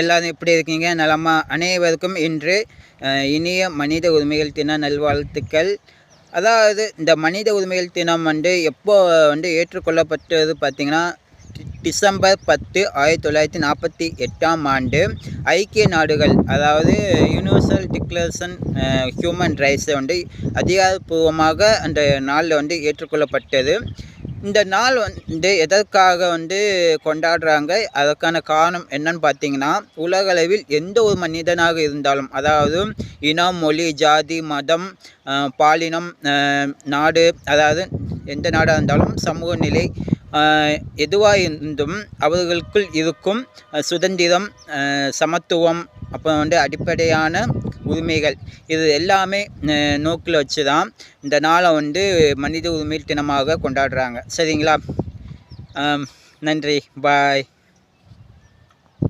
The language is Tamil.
எல்லாரும் எப்படி இருக்கீங்க? நலமா? அனைவருக்கும் இன்று இனிய மனித உரிமைகள் தின நல்வாழ்த்துக்கள். அதாவது இந்த மனித உரிமைகள் தினம் வந்து எப்போ வந்து ஏற்றுக்கொள்ளப்பட்டது பார்த்திங்கன்னா டிசம்பர் பத்து ஆயிரத்தி தொள்ளாயிரத்தி நாற்பத்தி எட்டாம் ஆண்டு ஐக்கிய நாடுகள் அதாவது யூனிவர்சல் டிக்ளரேஷன் ஹியூமன் ரைட்ஸை வந்து அதிகாரப்பூர்வமாக அந்த நாளில் வந்து ஏற்றுக்கொள்ளப்பட்டது. இந்த நாள் வந்து எதற்காக வந்து கொண்டாடுறாங்க? அதற்கான காரணம் என்னன்னு பார்த்தீங்கன்னா உலகளவில் எந்த ஒரு மனிதனாக இருந்தாலும் அதாவது இனம் மொழி ஜாதி மதம் பாலினம் நாடு அதாவது எந்த நாடாக இருந்தாலும் சமூக நிலை எதுவாக இருந்தும் அவர்களுக்குள் இருக்கும் சுதந்திரம் சமத்துவம் அப்புறம் வந்து அடிப்படையான உரிமைகள். இது எல்லாமே நோக்கில் வச்சு தான் இந்த நாளை வந்து மனித உரிமை தினமாக கொண்டாடுறாங்க. சரிங்களா? நன்றி. பாய்.